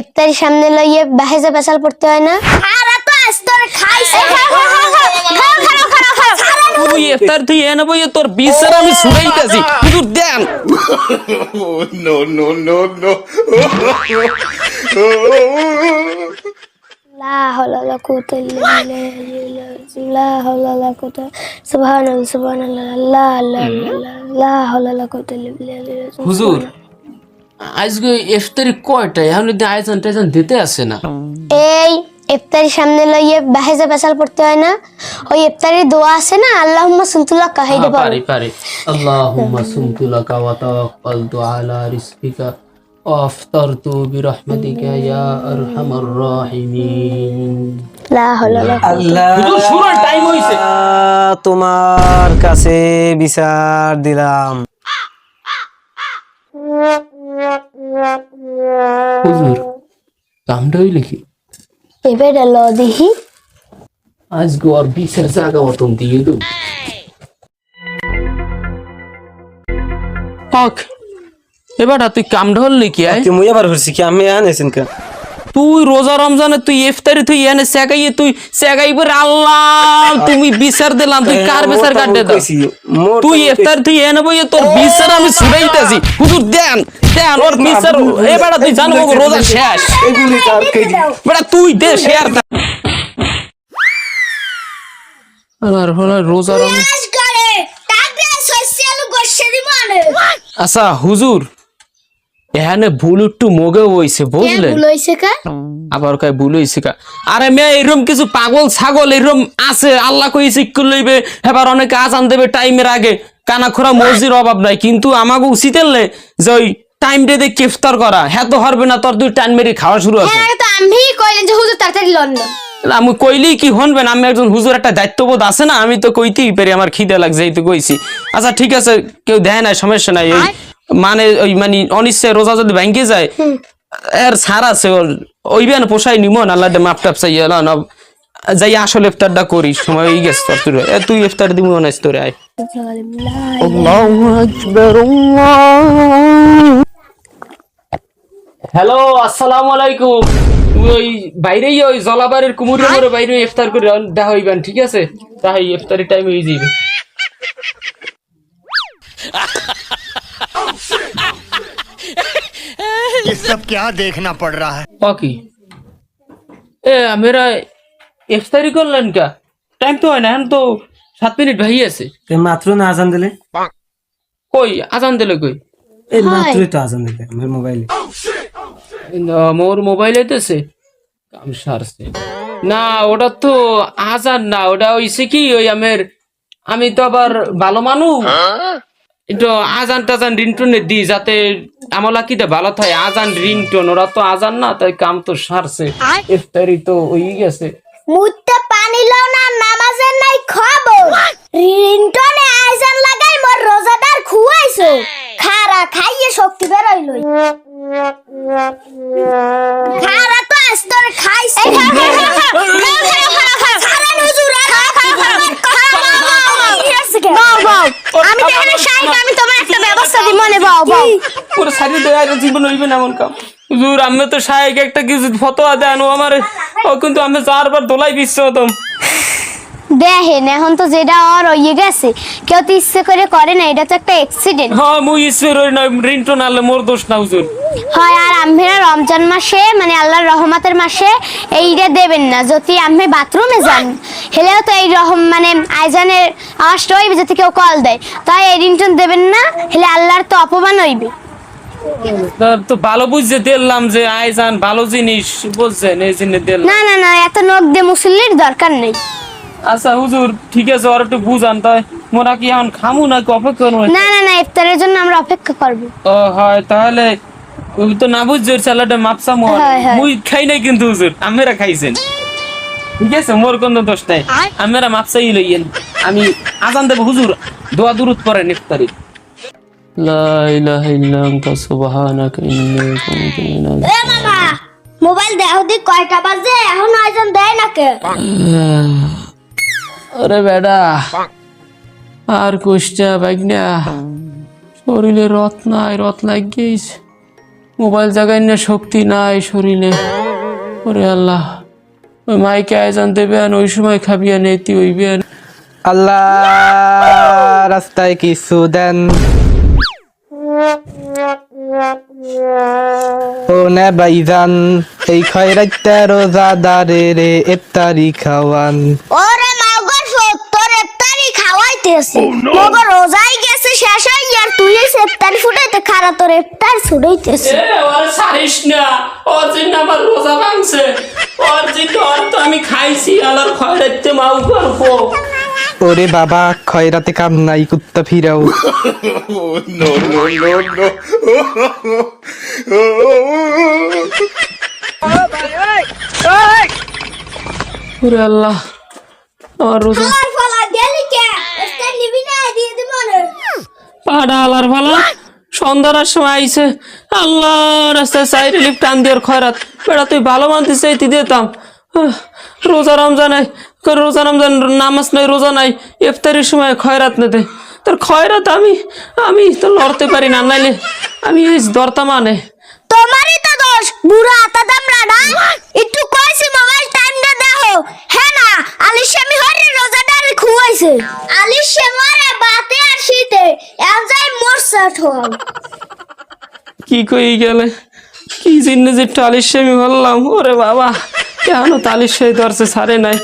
ইফতারি সামনে লইয়ে বাহেজে বেসাল পড়তে হয় না? আরে তো আজ তোর খাইছে। তুই ইফতার তুই এনে বইয়ে তোর বিচার আমি শুনাইতেছি হুজুর দেন। No, no, no, no. লা হাওলা ওয়ালা কুওয়াতা ইল্লা বিল্লাহ লা হাওলা ওয়ালা কুওয়াতা সুবহানাল্লাহ সুবহানাল্লাহ লা লা লা লা হাওলা ওয়ালা কুওয়াতা ইল্লা বিল্লাহ হুজুর। আজকে ইফতারি কয়টা এখন যদি আয়োজন টাইজন দিতে আসে না। এই ইফতারি সামনে লইয়ে বাহেজে বেসাল পড়তে হয় না। ওই ইফতারির দোয়া আছে না আল্লাহুম্মা কাহিদে হ্যাঁ, পারি। পারি আল্লাহুম্মা সুমতু লাকা ওয়া তাওয়াক্কালতু আলা রিজকিকা আফতারতু বিরহমাতিকা ইয়া আরহামার রাহিমিন। লা হাওলা ওয়ালা আল্লাহ হুজুর শুরুর তোমার কাছে বিচার দিলাম। হুজুর কামটা হইলে কি এবার ল দিহি আজকে আর বিশের জায়গা মতন দিয়ে দু। হক এবার তুই কাম ঢললি কি আয়। তুই মুই আবার হরছি কি? আমি আনেছেন কে। তুই রোজা রমজানে তুই ইফতারি তুই এনে সেগাইয়ে তুই সেগাইবার আল্লাহ তুমি বিচার দিলাম তুই কার বিচার কাটে দাও তুই ইফতার তুই এনে বইয়ে তোর বিচার আমি শুনাইতেছি হুজুর দেন দেন ওর বিচার এবার তুই জানো রোজা শেষ। এগুলি তার কেজি। বেটা তুই দে শেয়ার আর হলো রোজা রম কাজ করে তাকে সোশ্যাল গোষ্ঠী দিবানে আচ্ছা হুজুর এখানে ভুল একটু মগে হইছে বুঝলে আবার কয় ভুল হইছে কা? আরে মেয়ে এরম কিছু পাগল ছাগল এরম আছে আল্লাহ কই শিক্ষা লইবে? এবার অনেকে আজান দেবে টাইমের আগে। কানা খোরা মসজির অভাব নাই কিন্তু আমাকে উচিত এলে যে ওই টাইম ডে ইফতার করা। হ্যাঁ তো হরবে না তোর তুই টাইম মেরে খাওয়া শুরু আছে। তো আমি কইলেন যে হুজুর তাড়াতাড়ি লন্ডন না, আমি কইলেই কি হনবেন? আমি একজন হুজুর একটা দায়িত্ববোধ আছে না আমি তো কইতেই পারি আমার খিদে লাগছে এই তো কইছি। আচ্ছা ঠিক আছে কেউ দেয় না সমস্যা নাই ওই মানে ওই মানে অনিশ্চয় রোজা যদি ব্যাংকে যায় এর ছাড় আছে ওর ওই বেন পোষাই নিমো না আল্লাহ মাপ টাপ চাই না। যাই আসল ইফতারটা করি সময় হয়ে গেছে তোর তুই এ, তুই ইফতার দিব না তোরে আয়। হ্যালো আসসালামু আলাইকুম। ওই বাইরেই ওই জলাবাড়ির কুমুরের মোড়ে বাইরে ইফতার করে দেখা হইবেন ঠিক আছে? তাই ইফতারি টাইম হয়ে যাবে सब क्या देखना पड़ रहा है বাকি এ মেরা ইফতারি করলেন কা টাইম তো হয় না এখন তো সাত মিনিট ভাই আছে মাত্র না আজান দিলে কই আজান দিলে কই এই মাত্রই তো আজান দিলে আমার মোবাইলে না, মোর মোবাইল আইতেছে কাম সারছে না ওটা তো আজান না ওটা হইছে কি ওই আমের আমি তো আবার ভালো মানুষ একটু আজান টাজান রিংটোনে দিই যাতে আমলা কিতে ভালো থাকে। আজান রিংটোন ওরা তো আজান না তাই কাম তো সারছে। ইফতারি তো ওই গেছে। মুতে পানি লও না নামাজের নাই খবর। রিন্টনে আজান লাগাই মোর রোজাদার খুয়াইছো। খারা খাইয়ে শক্তি বেরোইল বাও বাও পুরো সারি দেয় জীবন হইবে না এমন কাম। হুজুর আমি তো সাহেব একটা কিছু ফতোয়া দেন ও আমার ও কিন্তু আমি চারবার দোলাই বিশ্ব হতাম দেখেন এখন তো যেটা আর ইয়ে গেছে কেউ তো ইচ্ছে করে করে না এটা তো একটা অ্যাক্সিডেন্ট হ্যাঁ মুই ঈশ্বর ওই নয় রিংটোন আনলে মোর দোষ না হুজুর। হয় আর আম্মেরা রমজান মাসে মানে আল্লাহর রহমতের মাসে এইটা দেবেন না। যদি আমি বাথরুমে যান হেলেও তো এই রহম মানে আইজানের আওয়াজটা হইবে যদি কেউ কল দেয়। তাই এই রিংটন দেবেন না হেলে আল্লাহর তো অপমান হইবে। তো ভালো বুঝতে দিলাম যে আইজান ভালো জিনিস বুঝছেন এই জন্য দিলাম। না না না এত নোক দিয়ে মুসল্লির দরকার নেই। আচ্ছা হুজুর ঠিক আছে ওর একটু বুঝান তাই মোরা কি এখন খামু নাকি অপেক্ষা করব? না না না ইফতারের জন্য আমরা অপেক্ষা করব। ও হয় তাহলে ওই তো না বুঝছ চালাটা মাপসা মোর। মুই খাই নাই কিন্তু হুজুর আমেরা খাইছেন। ঠিক আছে মোর কোনো দোষ নাই। আমেরা মাপসাই লইয়েন। আমি আজান দেব হুজুর দোয়া দুরুদ পড়েন ইফতারি। লা ইলাহা ইল্লা আনতা সুবহানাকা ইন্নী কুনতু মিনাল মোবাইল দেহ দি কয়টা বাজে? এখন আইজান দেয় না কে? আরে বেডা আর কুষ্টা বাইকনা শরীরে রথ নাই রথ লাগিয়েছে মোবাইল জাগায় না শক্তি নাই শরীরে। ওরে আল্লাহ ওই মাইকে আয়োজন দেবে আর ওই সময় খাবিয়া নেতি ওইবে আল্লাহ রাস্তায় কিছু দেন। ও নে বাইজান এই খয়রাইতে রোজাদারে রে ইফতারি খাওয়ান। ওরে মগো রোজাই গেছে শেষ হয়ে আর তুই এই ফুটাইতে খারা তোর ইফতার ছুটাইতেছে ওর সারিস না ওর জন্য আমার রোজা ভাঙছে। ওর জন্য ওর তো আমি খাইছি আলার খয়রাইতে মাউ করব। ওরে বাবা খয়রাতে কাম নাই কুত্তা ফিরাও। Oh, no. ওরে আল্লাহ আমার রোজা আর ফলা গেলি কে ইফতার নিবি না দিয়ে দিব না পাড়া আলার ভালা। সন্ধ্যার সময় আইছে আল্লাহ রাস্তায় সাইড লিপ টান দিয়ে খয়রাত। বেড়া তুই ভালো মানতে চাইতে দিতাম রোজা রমজান রোজা রমজান নামাজ নাই রোজা নাই ইফতারির সময় খয়রাত নেতে তোর খয়রাত আমি আমি তো লড়তে পারি না নাইলে আমি এই দরতা মানে তোমারই তো দোষ বুড়া আতা দামরা না একটু কইছি মোবাইল টাইমটা দেখো। হ্যাঁ না আলিশ আমি হরে রোজাদার খুয়াইছে। আলিশ মারে বাতে আর কি কই গেলে? কি জিন্নে যে টালিশ আমি বললাম ওরে বাবা। কেন তালির সেই দরছে সারে নাই?